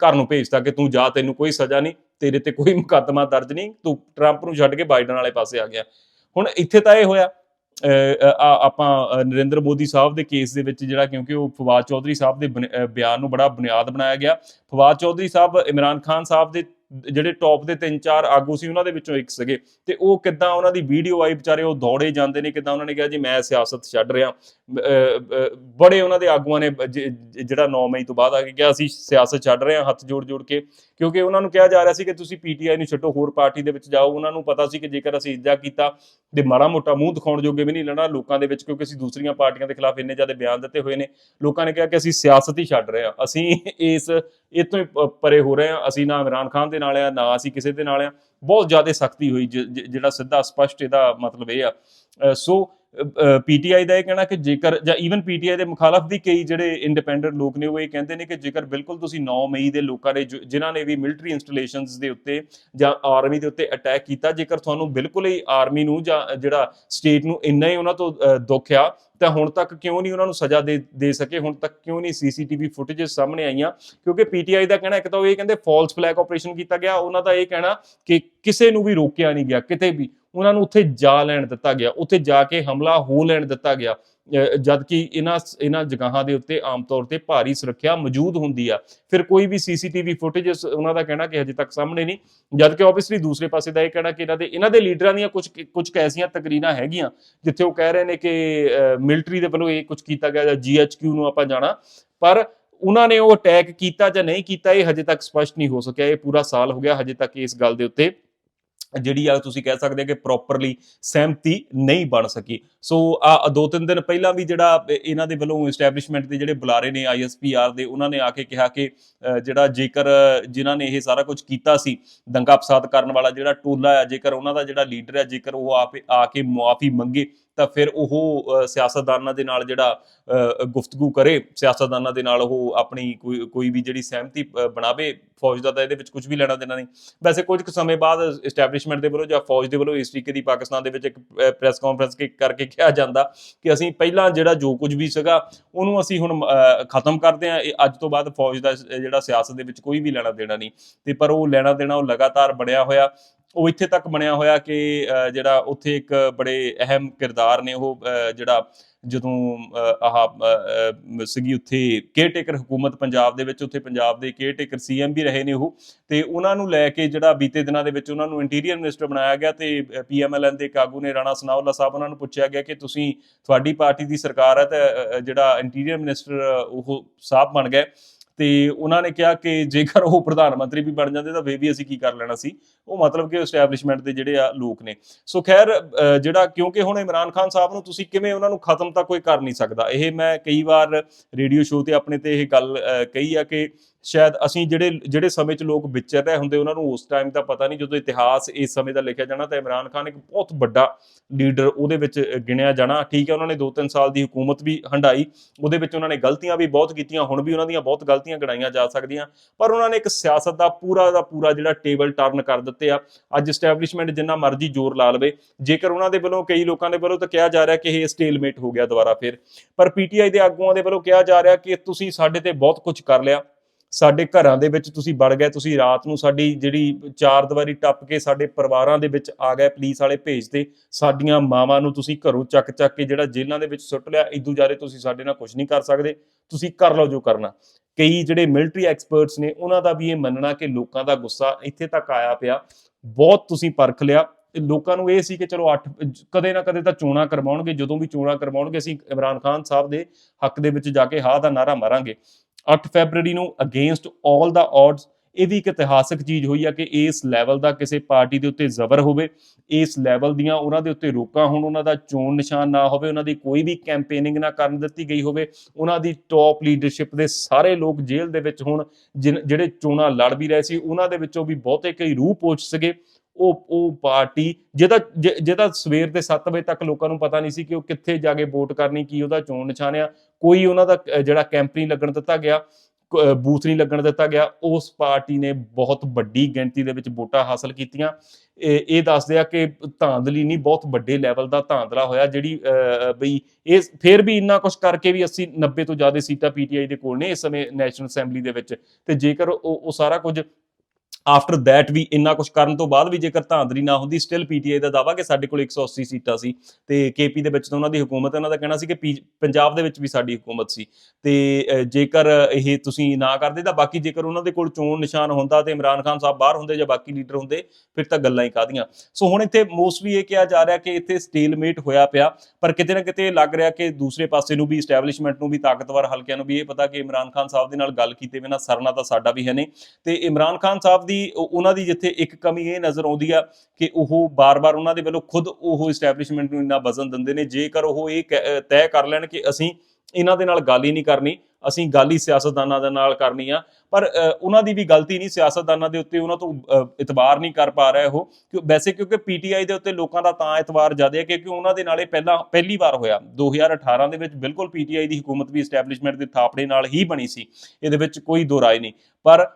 ਘਰ ਨੂੰ ਭੇਜਤਾ ਕਿ ਤੂੰ ਜਾ, ਤੈਨੂੰ ਕੋਈ ਸਜ਼ਾ ਨਹੀਂ, ਤੇਰੇ ਤੇ ਕੋਈ ਮੁਕੱਦਮਾ ਦਰਜ ਨਹੀਂ, ਤੂੰ ਟਰੰਪ ਨੂੰ ਛੱਡ ਕੇ ਬਾਈਡਨ ਵਾਲੇ ਪਾਸੇ ਆ ਗਿਆ। ਹੁਣ ਇੱਥੇ ਤਾਂ ਇਹ ਹੋਇਆ ਆਪਾਂ ਨਰਿੰਦਰ ਮੋਦੀ ਸਾਹਿਬ ਦੇ ਕੇਸ ਦੇ ਵਿੱਚ ਜਿਹੜਾ ਕਿਉਂਕਿ ਉਹ ਫਵਾਦ ਚੌਧਰੀ ਸਾਹਿਬ ਦੇ ਬੁਨ- ਬਿਆਨ ਨੂੰ ਬੜਾ ਬੁਨਿਆਦ ਬਣਾਇਆ ਗਿਆ। ਫਵਾਦ ਚੌਧਰੀ ਸਾਹਿਬ, ਇਮਰਾਨ ਖਾਨ ਸਾਹਿਬ ਦੇ ਜਿਹੜੇ ਟੌਪ ਦੇ ਤਿੰਨ ਚਾਰ ਆਗੂ ਸੀ, ਉਹਨਾਂ ਦੇ ਵਿੱਚੋਂ ਇੱਕ ਸੀਗੇ। ਤੇ ਉਹ ਕਿੱਦਾਂ ਉਹਨਾਂ ਦੀ ਵੀਡੀਓ ਆਈ, ਵਿਚਾਰੇ ਉਹ ਦੌੜੇ ਜਾਂਦੇ ਨੇ, ਕਿੱਦਾਂ ਉਹਨਾਂ ਨੇ ਕਿਹਾ ਜੀ, ਮੈਂ ਸਿਆਸਤ ਛੱਡ ਰਿਹਾ। ਬੜੇ ਉਹਨਾਂ ਦੇ ਆਗੂਆਂ ਨੇ ਜਿਹੜਾ 9 ਮਈ ਤੋਂ ਬਾਅਦ ਆ ਕੇ ਕਿਹਾ, ਅਸੀਂ ਸਿਆਸਤ ਛੱਡ ਰਹੇ ਹਾਂ, ਹੱਥ ਜੋੜ ਜੋੜ ਕੇ। ਕਿਉਂਕਿ ਉਹਨਾਂ ਨੂੰ ਕਿਹਾ ਜਾ ਰਿਹਾ ਸੀ ਕਿ ਤੁਸੀਂ ਪੀਟੀਆਈ ਨੂੰ ਛੱਡੋ, ਹੋਰ ਪਾਰਟੀ ਦੇ ਵਿੱਚ ਜਾਓ। ਉਹਨਾਂ ਨੂੰ ਪਤਾ ਸੀ ਕਿ ਜੇਕਰ ਅਸੀਂ ਇੱਜਾ ਕੀਤਾ, ਤੇ ਮਾੜਾ ਮੋਟਾ ਮੂੰਹ ਦਿਖਾਉਣ ਜੋਗੇ ਵੀ ਨਹੀਂ ਲੈਣਾ ਲੋਕਾਂ ਦੇ ਵਿੱਚ, ਕਿਉਂਕਿ ਅਸੀਂ ਦੂਸਰੀਆਂ ਪਾਰਟੀਆਂ ਦੇ ਖਿਲਾਫ ਇੰਨੇ ਜ਼ਿਆਦਾ ਬਿਆਨ ਦਿੱਤੇ ਹੋਏ ਨੇ। ਲੋਕਾਂ ਨੇ ਕਿਹਾ ਕਿ ਅਸੀਂ ਸਿਆਸਤ ਹੀ ਛੱਡ ਰਹੇ ਹਾਂ। ਅਸੀਂ ਇਸ ਇਹ ਤੋਂ ਹੀ ਪਰੇ ਹੋ ਰਹੇ ਹਾਂ। ਅਸੀਂ ਨਾ ਇਮਰਾਨ ਖਾਨ ਦੇ ਨਾਲ ਆ, ਨਾ ਅਸੀਂ ਕਿਸੇ ਦੇ ਨਾਲ ਆ, ਬਹੁਤ ਜ਼ਿਆਦਾ ਸਖਤੀ ਹੋਈ ਜਿਹੜਾ ਸਿੱਧਾ ਸਪਸ਼ਟ ਇਹਦਾ ਮਤਲਬ ਇਹ ਆ ਸੋ ਪੀਟੀਆਈ ਦਾ ਇਹ ਕਹਿਣਾ ਕਿ ਜੇਕਰ, ਜਾਂ ਈਵਨ ਪੀਟੀਆਈ ਦੇ ਮੁਖਾਲਫ ਵੀ ਕਈ ਜਿਹੜੇ ਇੰਡੀਪੈਂਡੈਂਟ ਲੋਕ ਨੇ, ਉਹ ਇਹ ਕਹਿੰਦੇ ਨੇ ਕਿ ਜੇਕਰ ਬਿਲਕੁਲ ਤੁਸੀਂ 9 ਮਈ ਦੇ ਲੋਕਾਂ ਨੇ ਜੋ- ਜਿਨ੍ਹਾਂ ਨੇ ਵੀ ਮਿਲਟਰੀ ਇੰਸਟਾਲੇਸ਼ਨਸ ਦੇ ਉੱਤੇ ਜਾਂ ਆਰਮੀ ਦੇ ਉੱਤੇ ਅਟੈਕ ਕੀਤਾ, ਜੇਕਰ ਤੁਹਾਨੂੰ ਬਿਲਕੁਲ ਹੀ ਆਰਮੀ ਨੂੰ ਜਾਂ ਜਿਹੜਾ ਸਟੇਟ ਨੂੰ ਇੰਨਾ ਹੀ ਉਹਨਾਂ ਤੋਂ ਦੁੱਖ ਆ, ਤਾਂ ਹੁਣ ਤੱਕ ਕਿਉਂ ਨਹੀਂ ਉਹਨਾਂ ਨੂੰ ਸਜ਼ਾ ਦੇ ਦੇ ਸਕੇ? ਹੁਣ ਤੱਕ ਕਿਉਂ ਨਹੀਂ ਸੀਸੀਟੀਵੀ ਫੁਟੇजेस ਸਾਹਮਣੇ ਆਈਆਂ? ਕਿਉਂਕਿ ਪੀਟੀਆਈ ਦਾ ਕਹਿਣਾ ਇੱਕ ਤਾਂ ਉਹ ਇਹ ਕਹਿੰਦੇ ਫਾਲਸ ਫਲੈਗ ਆਪਰੇਸ਼ਨ ਕੀਤਾ ਗਿਆ। ਉਹਨਾਂ ਦਾ ਇਹ ਕਹਿਣਾ ਕਿ ਕਿਸੇ ਨੂੰ ਵੀ ਰੋਕਿਆ ਨਹੀਂ ਗਿਆ, ਕਿਤੇ ਵੀ। ਉਹਨਾਂ ਨੂੰ ਉੱਥੇ ਜਾ ਲੈਣ ਦਿੱਤਾ ਗਿਆ, ਉੱਥੇ ਜਾ ਕੇ ਹਮਲਾ ਹੋ ਲੈਣ ਦਿੱਤਾ ਗਿਆ। ਜਦਕਿ ਜਦ ਕਿ ਇਹਨਾਂ ਇਹਨਾਂ ਜਗ੍ਹਾਵਾਂ ਦੇ ਉੱਤੇ ਆਮ ਤੌਰ ਤੇ ਭਾਰੀ ਸੁਰੱਖਿਆ ਮੌਜੂਦ ਹੁੰਦੀ ਆ। ਫਿਰ ਕੋਈ ਵੀ ਸੀਸੀਟੀਵੀ ਫੁਟੇਜ ਉਹਨਾਂ ਦਾ ਕਹਿਣਾ ਕਿ ਹਜੇ ਤੱਕ ਸਾਹਮਣੇ ਨਹੀਂ, ਜਦਕਿ ਆਬਵੀਅਸਲੀ ਦੂਸਰੇ ਪਾਸੇ ਦਾ ਇਹ ਕਹਿਣਾ ਕਿ ਇਹਨਾਂ ਦੇ ਇਹਨਾਂ ਦੇ ਲੀਡਰਾਂ ਦੀਆਂ ਕੁਝ ਕੁਝ ਐਸੀਆਂ ਤਕਰੀਰਾਂ ਹੈਗੀਆਂ, ਜਿੱਥੇ ਉਹ ਕਹਿ ਰਹੇ ਨੇ ਕਿ ਮਿਲਟਰੀ ਦੇ ਵੱਲੋਂ ਇਹ ਕੁਝ ਕੀਤਾ ਗਿਆ ਜਾਂ ਜੀਐਚਕਿਊ ਨੂੰ ਆਪਾਂ ਜਾਣਾ। ਪਰ ਉਹਨਾਂ ਨੇ ਉਹ ਅਟੈਕ ਕੀਤਾ ਜਾਂ ਨਹੀਂ ਕੀਤਾ, ਇਹ ਹਜੇ ਤੱਕ ਸਪਸ਼ਟ ਨਹੀਂ ਹੋ ਸਕਿਆ, ਇਹ ਪੂਰਾ ਸਾਲ ਹੋ ਗਿਆ ਹਜੇ ਤੱਕ ਇਸ ਗੱਲ ਦੇ ਉੱਤੇ। ਜਿਹੜੀ ਆ ਤੁਸੀਂ ਕਹਿ ਸਕਦੇ ਆ ਕਿ ਪ੍ਰੋਪਰਲੀ ਸਹਿਮਤੀ ਨਹੀਂ ਬਣ ਸਕੀ। ਸੋ ਆ ਦੋ ਤਿੰਨ ਦਿਨ ਪਹਿਲਾਂ ਵੀ ਜਿਹੜਾ ਇਹਨਾਂ ਦੇ ਵੱਲੋਂ ਐਸਟੈਬਲਿਸ਼ਮੈਂਟ ਦੇ ਜਿਹੜੇ ਬੁਲਾਰੇ ਨੇ ਆਈਐਸਪੀਆਰ ਦੇ, ਉਹਨਾਂ ਨੇ ਆ ਕੇ ਕਿਹਾ ਕਿ ਜਿਹੜਾ ਜੇਕਰ ਜਿਨ੍ਹਾਂ ਨੇ ਇਹ ਸਾਰਾ ਕੁਝ ਕੀਤਾ ਸੀ ਦੰਗਾ ਫਸਾਦ ਕਰਨ ਵਾਲਾ ਜਿਹੜਾ ਟੋਲਾ ਆ, ਜੇਕਰ ਉਹਨਾਂ ਦਾ ਜਿਹੜਾ ਲੀਡਰ ਹੈ ਜੇਕਰ ਉਹ ਆਪੇ ਆ ਕੇ ਮੁਆਫੀ ਮੰਗੇ ਤਾਂ ਫਿਰ ਉਹ ਸਿਆਸਤਦਾਨਾਂ ਦੇ ਨਾਲ ਜਿਹੜਾ ਗੁਫ਼ਤਗੂ ਕਰੇ, ਸਿਆਸਤਦਾਨਾਂ ਦੇ ਨਾਲ ਉਹ ਆਪਣੀ ਕੋਈ ਕੋਈ ਵੀ ਜਿਹੜੀ ਸਹਿਮਤੀ ਬਣਾਵੇ, ਫੌਜ ਦਾ ਤਾਂ ਇਹਦੇ ਵਿੱਚ ਕੁਝ ਵੀ ਲੈਣਾ ਦੇਣਾ ਨਹੀਂ। ਵੈਸੇ ਕੁਝ ਕੁ ਸਮੇਂ ਬਾਅਦ ਐਸਟੈਬਲਿਸ਼ਮੈਂਟ ਦੇ ਵੱਲੋਂ ਜਾਂ ਫੌਜ ਦੇ ਵੱਲੋਂ ਇਸ ਤਰੀਕੇ ਦੀ ਪਾਕਿਸਤਾਨ ਦੇ ਵਿੱਚ ਇੱਕ ਪ੍ਰੈਸ ਕਾਨਫਰੰਸ ਕਰਕੇ ਕਿਹਾ ਜਾਂਦਾ ਕਿ ਅਸੀਂ ਪਹਿਲਾਂ ਜਿਹੜਾ ਜੋ ਕੁਝ ਵੀ ਸੀਗਾ, ਉਹਨੂੰ ਅਸੀਂ ਹੁਣ ਖਤਮ ਕਰਦੇ ਹਾਂ। ਇਹ ਅੱਜ ਤੋਂ ਬਾਅਦ ਫੌਜ ਦਾ ਜਿਹੜਾ ਸਿਆਸਤ ਦੇ ਵਿੱਚ ਕੋਈ ਵੀ ਲੈਣਾ ਦੇਣਾ ਨਹੀਂ। ਤੇ ਪਰ ਉਹ ਲੈਣਾ ਦੇਣਾ ਉਹ ਲਗਾਤਾਰ ਬਣਿਆ ਹੋਇਆ। ਉਹ ਇੱਥੇ ਤੱਕ ਬਣਿਆ ਹੋਇਆ ਕਿ ਜਿਹੜਾ ਉੱਥੇ ਇੱਕ ਬੜੇ ਅਹਿਮ ਕਿਰਦਾਰ ਨੇ ਉਹ ਜਿਹੜਾ ਜਦੋਂ ਆਹ ਅ, ਸੀਗੀ ਉੱਥੇ ਕੇਅਰਟੇਕਰ ਹਕੂਮਤ ਪੰਜਾਬ ਦੇ ਵਿੱਚ ਉੱਥੇ ਪੰਜਾਬ ਦੇ ਕੇਅਰਟੇਕਰ ਸੀਐਮ ਵੀ ਰਹੇ ਨੇ ਉਹ ਤੇ ਉਹਨਾਂ ਨੂੰ ਲੈ ਕੇ ਜਿਹੜਾ ਬੀਤੇ ਦਿਨਾਂ ਦੇ ਵਿੱਚ ਉਹਨਾਂ ਨੂੰ ਇੰਟੀਰੀਅਰ ਮਿਨਿਸਟਰ ਬਣਾਇਆ ਗਿਆ ਤੇ ਪੀਐਮਐਲਐਨ ਦੇ ਕਾਗੂ ਨੇ ਰਾਣਾ ਸਨਾਉਲਾ ਸਾਹਿਬ ਉਹਨਾਂ ਨੂੰ ਪੁੱਛਿਆ ਗਿਆ ਕਿ ਤੁਸੀਂ ਤੁਹਾਡੀ ਪਾਰਟੀ ਦੀ ਸਰਕਾਰ ਹੈ ਤਾਂ ਜਿਹੜਾ ਇੰਟੀਰੀਅਰ ਮਿਨਿਸਟਰ ਉਹ ਸਾਹਿਬ ਬਣ ਗਏ। ਤੇ ਉਹਨਾਂ ਨੇ ਕਿਹਾ ਕਿ ਜੇਕਰ ਉਹ ਪ੍ਰਧਾਨ ਮੰਤਰੀ ਵੀ ਬਣ ਜਾਂਦੇ ਤਾਂ ਵੇ ਵੀ ਅਸੀਂ ਕੀ ਕਰ ਲੈਣਾ ਸੀ? ਉਹ ਮਤਲਬ ਕਿ ਐਸਟੈਬਲਿਸ਼ਮੈਂਟ ਦੇ ਜਿਹੜੇ ਆ ਲੋਕ ਨੇ। ਸੋ ਖੈਰ ਜਿਹੜਾ ਕਿਉਂਕਿ ਹੁਣ ਇਮਰਾਨ ਖਾਨ ਸਾਹਿਬ ਨੂੰ ਤੁਸੀਂ ਕਿਵੇਂ ਉਹਨਾਂ ਨੂੰ ਖਤਮ ਤਾਂ ਕੋਈ ਕਰ ਨਹੀਂ ਸਕਦਾ। ਇਹ ਮੈਂ ਕਈ ਵਾਰ ਰੇਡੀਓ ਸ਼ੋਅ ਤੇ ਆਪਣੇ ਤੇ ਇਹ ਗੱਲ ਕਹੀ ਆ ਕਿ ਸ਼ਾਇਦ ਅਸੀਂ ਜਿਹੜੇ ਜਿਹੜੇ ਸਮੇਂ 'ਚ ਲੋਕ ਵਿਚਰ ਰਹੇ ਹੁੰਦੇ, ਉਹਨਾਂ ਨੂੰ ਉਸ ਟਾਈਮ ਦਾ ਪਤਾ ਨਹੀਂ, ਜਦੋਂ ਇਤਿਹਾਸ ਇਸ ਸਮੇਂ ਦਾ ਲਿਖਿਆ ਜਾਣਾ ਤਾਂ ਇਮਰਾਨ ਖਾਨ ਇੱਕ ਬਹੁਤ ਵੱਡਾ ਲੀਡਰ ਉਹਦੇ ਵਿੱਚ ਗਿਣਿਆ ਜਾਣਾ। ਠੀਕ ਹੈ, ਉਹਨਾਂ ਨੇ 2-3 ਸਾਲ ਦੀ ਹਕੂਮਤ ਵੀ ਹੰਡਾਈ, ਉਹਦੇ ਵਿੱਚ ਉਹਨਾਂ ਨੇ ਗਲਤੀਆਂ ਵੀ ਬਹੁਤ ਕੀਤੀਆਂ, ਹੁਣ ਵੀ ਉਹਨਾਂ ਦੀਆਂ ਬਹੁਤ ਗਲਤੀਆਂ ਗਿਣਾਈਆਂ ਜਾ ਸਕਦੀਆਂ। ਪਰ ਉਹਨਾਂ ਨੇ ਇੱਕ ਸਿਆਸਤ ਦਾ ਪੂਰਾ ਦਾ ਪੂਰਾ ਜਿਹੜਾ ਟੇਬਲ ਟਰਨ ਕਰ ਦਿੱਤੇ ਆ। ਅੱਜ ਐਸਟੈਬਲਿਸ਼ਮੈਂਟ ਜਿੰਨਾ ਮਰਜ਼ੀ ਜ਼ੋਰ ਲਾ ਲਵੇ, ਜੇਕਰ ਉਹਨਾਂ ਦੇ ਵੱਲੋਂ, ਕਈ ਲੋਕਾਂ ਦੇ ਵੱਲੋਂ ਤਾਂ ਕਿਹਾ ਜਾ ਰਿਹਾ ਕਿ ਇਹ ਸਟੇਲਮੇਟ ਹੋ ਗਿਆ ਦੁਬਾਰਾ ਫਿਰ। ਪਰ ਪੀਟੀਆਈ ਦੇ ਆਗੂਆਂ ਦੇ ਵੱਲੋਂ ਕਿਹਾ ਜਾ ਰਿਹਾ ਕਿ ਤੁਸੀਂ ਸਾਡੇ ਤੇ ਬਹੁਤ ਕੁਝ ਕਰ ਲਿਆ। ਸਾਡੇ ਘਰਾਂ ਦੇ ਵਿੱਚ ਤੁਸੀਂ ਵੜ ਗਏ, ਤੁਸੀਂ ਰਾਤ ਨੂੰ ਸਾਡੀ ਜਿਹੜੀ ਚਾਰ ਦੀਵਾਰੀ ਟੱਪ ਕੇ ਸਾਡੇ ਪਰਿਵਾਰਾਂ ਦੇ ਵਿੱਚ ਆ ਗਏ ਪੁਲਿਸ ਵਾਲੇ ਭੇਜਦੇ ਸਾਡੀਆਂ ਮਾਵਾਂ ਨੂੰ ਤੁਸੀਂ ਘਰੋਂ ਚੱਕ ਚੱਕ ਕੇ ਜਿਹੜਾ ਜੇਲ੍ਹਾਂ ਦੇ ਵਿੱਚ ਸੁੱਟ ਲਿਆ ਇਦੂ ਜਾਰੇ ਤੁਸੀਂ ਸਾਡੇ ਨਾਲ ਕੁਝ ਨਹੀਂ ਕਰ ਸਕਦੇ, ਤੁਸੀਂ ਕਰ ਲਓ ਜੋ ਕਰਨਾ। ਕਈ ਜਿਹੜੇ ਮਿਲਟਰੀ ਐਕਸਪਰਟਸ ਨੇ, ਉਹਨਾਂ ਦਾ ਵੀ ਇਹ ਮੰਨਣਾ ਕਿ ਲੋਕਾਂ ਦਾ ਗੁੱਸਾ ਇੱਥੇ ਤੱਕ ਆਇਆ ਪਿਆ, ਬਹੁਤ ਤੁਸੀਂ ਪਰਖ ਲਿਆ ਲੋਕਾਂ ਨੂੰ ਇਹ ਸੀ ਕਿ ਚਲੋ 8 ਕਦੇ ਨਾ ਕਦੇ ਤਾਂ ਚੋਣਾਂ ਕਰਵਾਉਣਗੇ, ਜਦੋਂ ਵੀ ਚੋਣਾਂ ਕਰਵਾਉਣਗੇ, ਅਸੀਂ ਇਮਰਾਨ ਖਾਨ ਸਾਹਿਬ ਦੇ ਹੱਕ ਦੇ ਵਿੱਚ ਜਾ ਕੇ ਹਾਂ ਦਾ ਨਾਰਾ ਮਾਰਾਂਗੇ। 8 ਫੈਬਰੂਰੀ ਨੂੰ ਅਗੇਂਸਟ 올 ਦਾ ਆਡਸ ਇਹ ਵੀ ਇੱਕ ਇਤਿਹਾਸਕ ਚੀਜ਼ ਹੋਈ ਆ ਕਿ ਇਸ ਲੈਵਲ ਦਾ ਕਿਸੇ ਪਾਰਟੀ ਦੇ ਉੱਤੇ ਜ਼ਬਰ ਹੋਵੇ, ਇਸ ਲੈਵਲ ਦੀਆਂ ਉਹਨਾਂ ਦੇ ਉੱਤੇ ਰੋਕਾਂ ਹੋਣ, ਉਹਨਾਂ ਦਾ ਚੋਣ ਨਿਸ਼ਾਨ ਨਾ ਹੋਵੇ, ਉਹਨਾਂ ਦੀ ਕੋਈ ਵੀ ਕੈਂਪੇਨਿੰਗ ਨਾ ਕਰਨ ਦਿੱਤੀ ਗਈ ਹੋਵੇ, ਉਹਨਾਂ ਦੀ ਟੌਪ ਲੀਡਰਸ਼ਿਪ ਦੇ ਸਾਰੇ ਲੋਕ ਜੇਲ੍ਹ ਦੇ ਵਿੱਚ ਹੁਣ, ਜਿਨ- ਜਿਹੜੇ ਚੋਣਾਂ ਲੜ ਵੀ ਰਹੇ ਸੀ, ਉਹਨਾਂ ਦੇ ਵਿੱਚੋਂ ਵੀ ਬਹੁਤੇ ਕਈ ਰੂਹ ਪੋਚ ਸਕੇ ਉਹ ਉਹ ਪਾਰਟੀ ਜਿਹਦਾ ਜਿ- ਜਿਹਦਾ ਸਵੇਰ ਦੇ 7 ਵਜੇ ਤੱਕ ਲੋਕਾਂ ਨੂੰ ਪਤਾ ਨਹੀਂ ਸੀ ਕਿ ਉਹ ਕਿੱਥੇ ਜਾ ਕੇ ਵੋਟ ਕਰਨੀ ਕੀ ਉਹਦਾ ਚੋਣ ਨਿਸ਼ਾਨ ਆ ਕੋਈ ਉਹਨਾਂ ਦਾ ਜਿਹੜਾ ਕੈਂਪ ਨਹੀਂ ਲੱਗਣ ਦਿੱਤਾ ਗਿਆ ਬੂਥ ਨਹੀਂ ਲੱਗਣ ਦਿੱਤਾ ਗਿਆ ਉਸ ਪਾਰਟੀ ਨੇ ਬਹੁਤ ਵੱਡੀ ਗਿਣਤੀ ਦੇ ਵਿੱਚ ਵੋਟਾਂ ਹਾਸਲ ਕੀਤੀਆਂ। ਇਹ ਇਹ ਦੱਸਦੇ ਆ ਕਿ ਧਾਂਦਲੀ ਨਹੀਂ ਬਹੁਤ ਵੱਡੇ ਲੈਵਲ ਦਾ ਧਾਂਦਲਾ ਹੋਇਆ ਜਿਹੜੀ ਅ, ਬਈ ਇਹ ਫਿਰ ਵੀ ਇੰਨਾ ਕੁਝ ਕਰਕੇ ਵੀ 80 90 ਤੋਂ ਜ਼ਿਆਦਾ ਸੀਟਾਂ ਪੀਟੀਆਈ ਦੇ ਕੋਲ ਨੇ ਇਸ ਸਮੇਂ ਨੈਸ਼ਨਲ ਅਸੈਂਬਲੀ ਦੇ ਵਿੱਚ। ਤੇ ਜੇਕਰ ਉਹ ਉਹ ਸਾਰਾ ਕੁਝ ਆਫਟਰ ਥੈਟ ਵੀ ਇੰਨਾ ਕੁਝ ਕਰਨ ਤੋਂ ਬਾਅਦ ਵੀ ਜੇਕਰ ਧਾਂਦਰੀ ਨਾ ਹੁੰਦੀ ਸਟਿਲ ਪੀਟੀਆਈ ਦਾ ਦਾਵਾ ਕਿ ਸਾਡੇ ਕੋਲ 180 ਸੀਟਾਂ ਸੀ ਤੇ ਕੇਪੀ ਦੇ ਵਿੱਚ ਤਾਂ ਉਹਨਾਂ ਦੀ ਹਕੂਮਤ ਉਹਨਾਂ ਦਾ ਕਹਿਣਾ ਸੀ ਕਿ ਪੀ- ਪੰਜਾਬ ਦੇ ਵਿੱਚ ਵੀ ਸਾਡੀ ਹਕੂਮਤ ਸੀ। ਤੇ ਜੇਕਰ ਇਹ ਤੁਸੀਂ ਨਾ ਕਰਦੇ ਤਾਂ ਬਾਕੀ ਜੇਕਰ ਉਹਨਾਂ ਦੇ ਕੋਲ ਚੋਣ ਨਿਸ਼ਾਨ ਹੁੰਦਾ ਤੇ ਇਮਰਾਨ ਖਾਨ ਸਾਹਿਬ ਬਾਹਰ ਹੁੰਦੇ ਜਾਂ ਬਾਕੀ ਲੀਡਰ ਹੁੰਦੇ, ਫਿਰ ਤਾਂ ਗੱਲਾਂ ਹੀ ਕਾਦੀਆਂ ਸੋ ਹੁਣ ਇੱਥੇ ਮੋਸਟਲੀ ਇਹ ਕਿਹਾ ਜਾ ਰਿਹਾ ਕਿ ਇੱਥੇ ਸਟੇਲਮੇਟ ਹੋਇਆ ਪਿਆ, ਪਰ ਕਿਤੇ ਨਾ ਕਿਤੇ ਲੱਗ ਰਿਹਾ ਕਿ ਦੂਸਰੇ ਪਾਸੇ ਨੂੰ ਵੀ ਐਸਟੈਬਲਿਸ਼ਮੈਂਟ ਨੂੰ ਵੀ, ਤਾਕਤਵਰ ਹਲਕਿਆਂ ਨੂੰ ਵੀ ਇਹ ਪਤਾ ਕਿ ਇਮਰਾਨ ਖਾਨ ਸਾਹਿਬ ਦੇ ਨਾਲ ਗੱਲ ਕੀਤੇ ਬਿਨਾਂ ਸਰਨਾ ਤਾਂ ਸਾਡਾ ਵੀ ਹੈ ਨਹੀਂ। ਤੇ ਇਮਰਾਨ ਖਾਨ ਸਾਹਿਬ ਦੀ ਉਹ- ਉਹਨਾਂ ਦੀ ਜਿੱਥੇ ਇੱਕ ਕਮੀ ਇਹ ਨਜ਼ਰ ਆਉਂਦੀ ਆ ਕਿ ਉਹ ਬਾਰ-ਬਾਰ ਉਹਨਾਂ ਦੇ ਵੱਲੋਂ ਖੁਦ ਉਹ ਐਸਟੈਬਲਿਸ਼ਮੈਂਟ ਨੂੰ ਇੰਨਾ ਵਜ਼ਨ ਦਿੰਦੇ ਨੇ, ਜੇਕਰ ਉਹ ਇਹ ਕਹਿ- ਤੈਅ ਕਰ ਲੈਣ ਕਿ ਅਸੀਂ ਇਹਨਾਂ ਦੇ ਨਾਲ ਗੱਲ ਹੀ ਨਹੀਂ ਕਰਨੀ, ਅਸੀਂ ਗੱਲ ਹੀ ਸਿਆਸਤਦਾਨਾਂ ਦੇ ਨਾਲ ਕਰਨੀ ਆ ਪਰ ਉਹਨਾਂ ਦੀ ਵੀ ਗਲਤੀ ਨਹੀਂ ਸਿਆਸਤਦਾਨਾਂ ਦੇ ਉੱਤੇ, ਉਹਨਾਂ ਤੋਂ ਇਤਬਾਰ ਨਹੀਂ ਕਰ ਪਾ ਰਿਹਾ ਉਹ। ਕਿ ਵੈਸੇ ਕਿਉਂਕਿ ਪੀਟੀਆਈ ਦੇ ਉੱਤੇ ਲੋਕਾਂ ਦਾ ਤਾਂ ਇਤਬਾਰ ਜ਼ਿਆਦਾ ਹੈ ਕਿਉਂਕਿ ਉਹਨਾਂ ਦੇ ਨਾਲ ਇਹ ਪਹਿਲਾਂ, ਪਹਿਲੀ ਵਾਰ ਹੋਇਆ। 2018 ਦੇ ਵਿੱਚ ਬਿਲਕੁਲ ਪੀਟੀਆਈ ਦੀ ਹਕੂਮਤ ਵੀ ਐਸਟੈਬਲਿਸ਼ਮੈਂਟ ਦੇ ਥਾਪੜੇ ਨਾਲ ਹੀ ਬਣੀ ਸੀ। ਇਹਦੇ ਵਿੱਚ ਕੋਈ ਦੋ ਰਾਏ ਨਹੀਂ। ਪਰ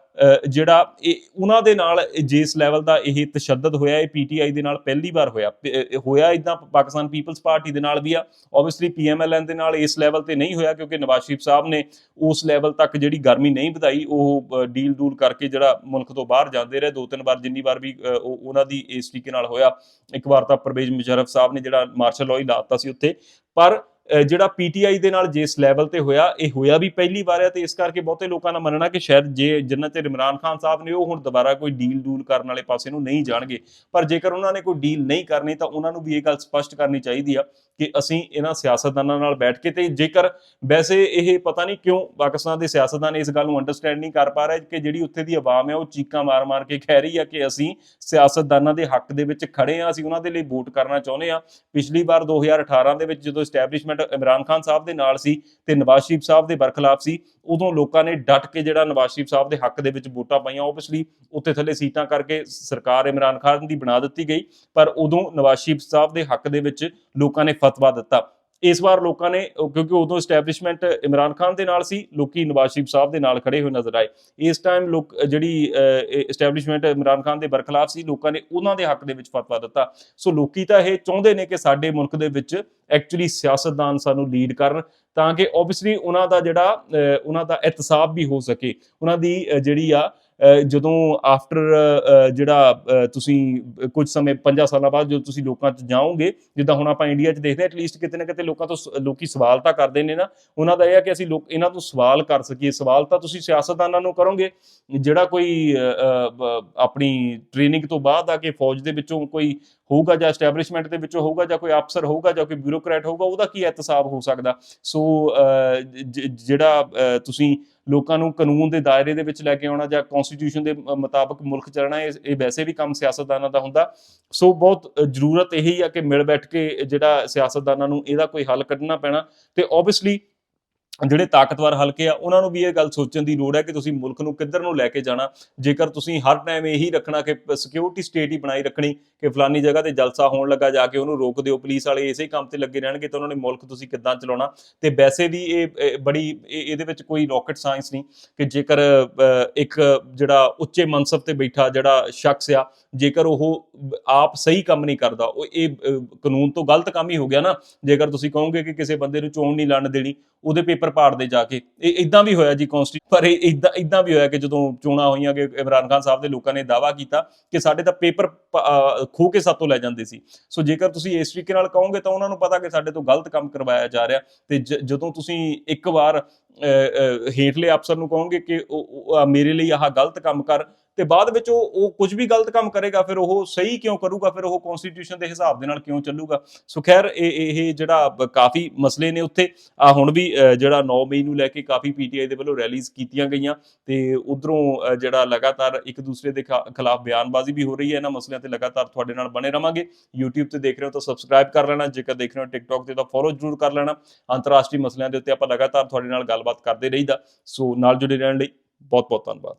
ਜਿਹੜਾ ਇਹ, ਉਹਨਾਂ ਦੇ ਨਾਲ ਜਿਸ ਲੈਵਲ ਦਾ ਇਹ ਤਸ਼ੱਦਦ ਹੋਇਆ, ਇਹ ਪੀਟੀਆਈ ਦੇ ਨਾਲ ਪਹਿਲੀ ਵਾਰ ਹੋਇਆ। ਪ- ਹੋਇਆ ਇਦਾਂ ਪਾਕਿਸਤਾਨ ਪੀਪਲਸ ਪਾਰਟੀ ਦੇ ਨਾਲ ਵੀ ਆ। ਆਬਵੀਅਸਲੀ ਪੀਐਮਐਲਐਨ ਦੇ ਨਾਲ ਇਸ ਲੈਵਲ ਤੇ ਨਹੀਂ ਹੋਇਆ ਕਿਉਂਕਿ ਨਵਾਜ਼ ਸ਼ਰੀਫ ਸਾਹਿਬ ਨੇ ਉਸ ਲੈਵਲ ਤੱਕ ਜਿਹੜੀ ਗਰਮੀ ਨਹੀਂ ਵਧਾਈ, ਉਹ ਡੀਲ ਡੂਲ ਕਰਕੇ ਜਿਹੜਾ ਮੁਲਕ ਤੋਂ ਬਾਹਰ ਜਾਂਦੇ ਰਹੇ ਦੋ ਤਿੰਨ ਵਾਰ ਜਿੰਨੀ ਵਾਰ ਵੀ ਉਹਨਾਂ ਦੀ ਇਸ ਤਰੀਕੇ ਨਾਲ ਹੋਇਆ। ਇੱਕ ਵਾਰ ਤਾਂ ਪਰਵੇਜ਼ ਮੁਸ਼ਰਫ ਸਾਹਿਬ ਨੇ ਜਿਹੜਾ ਮਾਰਸ਼ਲ ਲਾਅ ਹੀ ਲਾਤਾ ਸੀ ਉੱਥੇ। ਪਰ ਅਹ, ਜਿਹੜਾ ਪੀਟੀਆਈ ਦੇ ਨਾਲ ਜਿਸ ਲੈਵਲ ਤੇ ਹੋਇਆ ਇਹ ਹੋਇਆ ਵੀ ਪਹਿਲੀ ਵਾਰ ਹੈ ਤੇ ਇਸ ਕਰਕੇ ਬਹੁਤੇ ਲੋਕਾਂ ਦਾ ਮੰਨਣਾ ਕਿ ਸ਼ਾਇਦ ਜੇ ਜਿੰਨਾ ਤੇ ਇਮਰਾਨ ਖਾਨ ਸਾਹਿਬ ਨੇ ਉਹ ਹੁਣ ਦੁਬਾਰਾ ਕੋਈ ਡੀਲ ਡੂਲ ਕਰਨ ਵਾਲੇ ਪਾਸੇ ਨੂੰ ਨਹੀਂ ਜਾਣਗੇ। ਪਰ ਜੇਕਰ ਉਹਨਾਂ ਨੇ ਕੋਈ ਡੀਲ ਨਹੀਂ ਕਰਨੀ ਤਾਂ ਉਹਨਾਂ ਨੂੰ ਵੀ ਇਹ ਗੱਲ ਸਪਸ਼ਟ ਕਰਨੀ ਚਾਹੀਦੀ ਆ ਕਿ ਅਸੀਂ ਇਹਨਾਂ ਸਿਆਸਤਦਾਨਾਂ ਨਾਲ ਬੈਠ ਕੇ ਤੇ ਜੇਕਰ ਵੈਸੇ ਇਹ ਪਤਾ ਨਹੀਂ ਕਿਉਂ ਪਾਕਿਸਤਾਨ ਦੇ ਸਿਆਸਤਦਾਨ ਇਸ ਗੱਲ ਨੂੰ ਅੰਡਰਸਟੈਂਡ ਨਹੀਂ ਕਰ ਪਾ ਰਹੇ ਕਿ ਜਿਹੜੀ ਉੱਥੇ ਦੀ ਆਵਾਮ ਹੈ ਉਹ ਚੀਕਾਂ ਮਾਰ-ਮਾਰ ਕੇ ਕਹਿ ਰਹੀ ਆ ਕਿ ਅਸੀਂ ਸਿਆਸਤਦਾਨਾਂ ਦੇ ਹੱਕ ਦੇ ਵਿੱਚ ਖੜੇ ਆ, ਅਸੀਂ ਉਹਨਾਂ ਦੇ ਲਈ ਵੋਟ ਕਰਨਾ ਚਾਹੁੰਦੇ ਆ। ਪਿਛਲੀ ਵਾਰ 2018 ਦੇ ਵਿੱਚ ਜਦੋਂ ਐਸਟੈਬਲਿਸ਼ਮੈਂਟ ਇਮਰਾਨ ਖਾਨ ਸਾਹਿਬ ਦੇ ਨਾਲ ਸੀ ਤੇ ਨਵਾਜ਼ ਸ਼ਰੀਫ ਸਾਹਿਬ ਦੇ ਬਰਖਲਾਫ ਸੀ, ਉਦੋਂ ਲੋਕਾਂ ਨੇ ਡਟ ਕੇ ਜਿਹੜਾ ਨਵਾਜ਼ ਸ਼ਰੀਫ ਸਾਹਿਬ ਦੇ ਹੱਕ ਦੇ ਵਿੱਚ ਵੋਟਾਂ ਪਾਈਆਂ ਆਬਵੀਅਸਲੀ ਉੱਤੇ ਥੱਲੇ ਸੀਟਾਂ ਕਰਕੇ ਸਰਕਾਰ ਇਮਰਾਨ ਖਾਨ ਦੀ ਬਣਾ ਦਿੱਤੀ ਗਈ। ਪਰ ਉਦੋਂ ਨਵਾਜ਼ ਸ਼ਰੀਫ ਸਾਹਿਬ ਦੇ ਹੱਕ ਦੇ ਵਿੱਚ ਲੋਕਾਂ ਨੇ ਫਤਵਾ ਦਿੱਤਾ। ਇਸ ਵਾਰ ਲੋਕਾਂ ਨੇ ਕਿਉਂਕਿ ਉਦੋਂ ਐਸਟੈਬਲਿਸ਼ਮੈਂਟ ਇਮਰਾਨ ਖਾਨ ਦੇ ਨਾਲ ਸੀ ਲੋਕੀ ਨਵਾਜ਼ ਸ਼ਰੀਫ ਸਾਹਿਬ ਦੇ ਨਾਲ ਖੜੇ ਹੋਏ ਨਜ਼ਰ ਆਏ। ਇਸ ਟਾਈਮ ਲੋਕ ਜਿਹੜੀ ਐਸਟੈਬਲਿਸ਼ਮੈਂਟ ਇਮਰਾਨ ਖਾਨ ਦੇ ਬਰਖਲਾਫ ਸੀ ਲੋਕਾਂ ਨੇ ਉਹਨਾਂ ਦੇ ਹੱਕ ਦੇ ਵਿੱਚ ਫਤਵਾ ਦਿੱਤਾ। ਸੋ ਲੋਕੀ ਤਾਂ ਇਹ ਚਾਹੁੰਦੇ ਨੇ ਕਿ ਸਾਡੇ ਮੁਲਕ ਦੇ ਵਿੱਚ ਐਕਚੁਅਲੀ ਸਿਆਸਤਦਾਨ ਸਾਨੂੰ ਲੀਡ ਕਰਨ ਤਾਂ ਕਿ ਆਬਵੀਅਸਲੀ ਉਹਨਾਂ ਦਾ ਜਿਹੜਾ ਅਹ, ਉਹਨਾਂ ਦਾ ਇਤਸਾਬ ਵੀ ਹੋ ਸਕੇ। ਉਹਨਾਂ ਦੀ ਜਿਹੜੀ ਆ ਜਦੋਂ ਆਫਟਰ ਜਿਹੜਾ ਤੁਸੀਂ ਅਹ, ਕੁਝ ਸਮੇਂ 5 ਸਾਲਾਂ ਬਾਅਦ ਜਦੋਂ ਤੁਸੀਂ ਲੋਕਾਂ 'ਚ ਜਾਓਗੇ ਜਿੱਦਾਂ ਹੁਣ ਆਪਾਂ ਇੰਡੀਆ 'ਚ ਦੇਖਦੇ ਹਾਂ ਐਟਲੀਸਟ ਕਿਤੇ ਨਾ ਕਿਤੇ ਲੋਕਾਂ ਤੋਂ ਸ- ਲੋਕੀ ਸਵਾਲ ਤਾਂ ਕਰਦੇ ਨੇ ਨਾ। ਉਹਨਾਂ ਦਾ ਇਹ ਹੈ ਕਿ ਅਸੀਂ ਲੋਕ ਇਹਨਾਂ ਤੋਂ ਸਵਾਲ ਕਰ ਸਕੀਏ। ਸਵਾਲ ਤਾਂ ਤੁਸੀਂ ਸਿਆਸਤਦਾਨਾਂ ਨੂੰ ਕਰੋਗੇ। ਜਿਹੜਾ ਕੋਈ ਆਪਣੀ ਟ੍ਰੇਨਿੰਗ ਤੋਂ ਬਾਅਦ ਆ ਕੇ ਫੌਜ ਦੇ ਵਿੱਚੋਂ ਕੋਈ ਹੋਊਗਾ ਜਾਂ ਐਸਟੈਬਲਿਸ਼ਮੈਂਟ ਦੇ ਵਿੱਚੋਂ ਹੋਊਗਾ ਜਾਂ ਕੋਈ ਅਫਸਰ ਹੋਊਗਾ ਜਾਂ ਕੋਈ ਬਿਊਰੋਕਰੈਟ ਹੋਊਗਾ ਉਹਦਾ ਕੀ ਇਤਸਾਬ ਹੋ ਸਕਦਾ? ਸੋ ਜਿਹੜਾ ਤੁਸੀਂ ਲੋਕਾਂ ਨੂੰ ਕਾਨੂੰਨ ਦੇ ਦਾਇਰੇ ਦੇ ਵਿੱਚ ਲੈ ਕੇ ਆਉਣਾ ਜਾਂ ਕਨਸਟੀਟਿਊਸ਼ਨ ਦੇ ਮ- ਮੁਤਾਬਕ ਮੁਲਕ ਚੱਲਣਾ ਇਹ ਇਹ ਵੈਸੇ ਵੀ ਕੰਮ ਸਿਆਸਤਦਾਨਾਂ ਦਾ ਹੁੰਦਾ। ਸੋ ਬਹੁਤ ਜ਼ਰੂਰਤ ਇਹੀ ਆ ਕਿ ਮਿਲ ਬੈਠ ਕੇ ਜਿਹੜਾ ਸਿਆਸਤਦਾਨਾਂ ਨੂੰ ਇਹਦਾ ਕੋਈ ਹੱਲ ਕੱਢਣਾ ਪੈਣਾ ਤੇ ਆਬਵੀਅਸਲੀ ਜਿਹੜੇ ਤਾਕਤਵਰ ਹਲਕੇ ਆ, ਉਹਨਾਂ ਨੂੰ ਵੀ ਇਹ ਗੱਲ ਸੋਚਣ ਦੀ ਲੋੜ ਹੈ ਕਿ ਤੁਸੀਂ ਮੁਲਕ ਨੂੰ ਕਿੱਧਰ ਨੂੰ ਲੈ ਕੇ ਜਾਣਾ। ਜੇਕਰ ਤੁਸੀਂ ਹਰ ਟਾਈਮ ਇਹੀ ਰੱਖਣਾ ਕਿ ਸਿਕਿਉਰਿਟੀ ਸਟੇਟ ਹੀ ਬਣਾਈ ਰੱਖਣੀ ਕਿ ਫਲਾਨੀ ਜਗ੍ਹਾ ਤੇ ਜਲਸਾ ਹੋਣ ਲੱਗਾ ਜਾ ਕੇ ਉਹਨੂੰ ਰੋਕ ਦਿਓ ਪੁਲਿਸ ਵਾਲੇ ਇਸੇ ਕੰਮ ਤੇ ਲੱਗੇ ਰਹਿਣਗੇ ਤਾਂ ਉਹਨਾਂ ਨੇ ਮੁਲਕ ਤੁਸੀਂ ਕਿੱਦਾਂ ਚਲਾਉਣਾ। ਤੇ ਵੈਸੇ ਵੀ ਇਹ ਬੜੀ, ਇਹ- ਇਹਦੇ ਵਿੱਚ ਕੋਈ ਰਾਕਟ ਸਾਇੰਸ ਨਹੀਂ ਕਿ ਜੇਕਰ ਇੱਕ ਜਿਹੜਾ ਉੱਚੇ ਮਨਸਬ ਤੇ ਬੈਠਾ ਜਿਹੜਾ ਸ਼ਖਸ ਆ, ਜੇਕਰ ਉਹ ਆਪ ਸਹੀ ਕੰਮ ਨਹੀਂ ਕਰਦਾ, ਉਹ ਇਹ ਕਾਨੂੰਨ ਤੋਂ ਗਲਤ ਕੰਮ ਹੀ ਹੋ ਗਿਆ ਨਾ। ਜੇਕਰ ਤੁਸੀਂ ਕਹੋਗੇ ਕਿ ਕਿਸੇ ਬੰਦੇ ਨੂੰ ਚੋਣ ਨਹੀਂ ਲੜਨ ਦੇਣੀ, ਉਹਦੇ ਪੇਪਰ ਪਾੜਦੇ ਜਾ ਕੇ। ਇਹ ਇਦਾਂ ਵੀ ਹੋਇਆ ਜੀ ਕਨਸਟੀ ਪਰ ਇਹ ਇਦਾਂ ਇਦਾਂ ਵੀ ਹੋਇਆ ਕਿ ਜਦੋਂ ਚੋਣਾਂ ਹੋਈਆਂ ਕਿ ਇਮਰਾਨ ਖਾਨ ਸਾਹਿਬ ਦੇ ਲੋਕਾਂ ਨੇ ਦਾਵਾ ਕੀਤਾ ਕਿ ਸਾਡੇ ਤਾਂ ਪੇਪਰ ਪ- ਖੋਹ ਕੇ ਸਾਤੋਂ ਲੈ ਜਾਂਦੇ ਸੀ। ਸੋ ਜੇਕਰ ਤੁਸੀਂ ਇਸ ਤਰੀਕੇ ਨਾਲ ਕਹੋਗੇ ਤਾਂ ਉਹਨਾਂ ਨੂੰ ਪਤਾ ਕਿ ਸਾਡੇ ਤੋਂ ਗਲਤ ਕੰਮ ਕਰਵਾਇਆ ਜਾ ਰਿਹਾ। ਤੇ ਜ- ਜਦੋਂ ਤੁਸੀਂ ਇੱਕ ਵਾਰ ਹੇਠਲੇ ਅਫਸਰ ਨੂੰ ਕਹੋਗੇ ਕਿ ਉਹ- ਮੇਰੇ ਲਈ ਆਹ ਗਲਤ ਕੰਮ ਕਰ। ਤੇ ਬਾਅਦ ਵਿੱਚ ਉਹ ਉਹ ਕੁਝ ਵੀ ਗਲਤ ਕੰਮ ਕਰੇਗਾ, ਫਿਰ ਉਹ ਸਹੀ ਕਿਉਂ ਕਰੂਗਾ, ਫਿਰ ਉਹ ਕਨਸਟੀਟਿਊਸ਼ਨ ਦੇ ਹਿਸਾਬ ਦੇ ਨਾਲ ਕਿਉਂ ਚੱਲੂਗਾ? ਸੋ ਖੈਰ, ਇਹ ਇਹ ਜਿਹੜਾ ਕਾਫੀ ਮਸਲੇ ਨੇ ਉੱਥੇ। ਆ ਹੁਣ ਵੀ ਜਿਹੜਾ 9 ਮਈ ਨੂੰ ਲੈ ਕੇ ਕਾਫੀ ਪੀਟੀਆਈ ਦੇ ਵੱਲੋਂ ਰੈਲੀਜ਼ ਕੀਤੀਆਂ ਗਈਆਂ। ਤੇ ਉਧਰੋਂ ਜਿਹੜਾ ਲਗਾਤਾਰ ਇੱਕ ਦੂਸਰੇ ਦੇ ਖਿਲਾਫ ਬਿਆਨਬਾਜ਼ੀ ਵੀ ਹੋ ਰਹੀ ਹੈ। ਇਹਨਾਂ ਮਸਲਿਆਂ ਤੇ ਲਗਾਤਾਰ ਤੁਹਾਡੇ ਨਾਲ ਬਣੇ ਰਵਾਂਗੇ। YouTube ਤੇ ਦੇਖ ਰਹੇ ਹੋ ਤਾਂ ਸਬਸਕ੍ਰਾਈਬ ਕਰ ਲੈਣਾ। ਜੇਕਰ ਦੇਖ ਰਹੇ ਹੋ TikTok ਤੇ ਤਾਂ ਫੋਲੋ ਜ਼ਰੂਰ ਕਰ ਲੈਣਾ। ਅੰਤਰਰਾਸ਼ਟਰੀ ਮਸਲਿਆਂ ਦੇ ਉੱਤੇ ਆਪਾਂ ਲਗਾਤਾਰ ਤੁਹਾਡੇ ਨਾਲ ਗੱਲ ਗੱਲਬਾਤ ਕਰਦੇ ਰਹੀਦਾ। ਸੋ ਨਾਲ ਜੁੜੇ ਰਹਿਣ ਲਈ ਬਹੁਤ ਬਹੁਤ ਧੰਨਵਾਦ।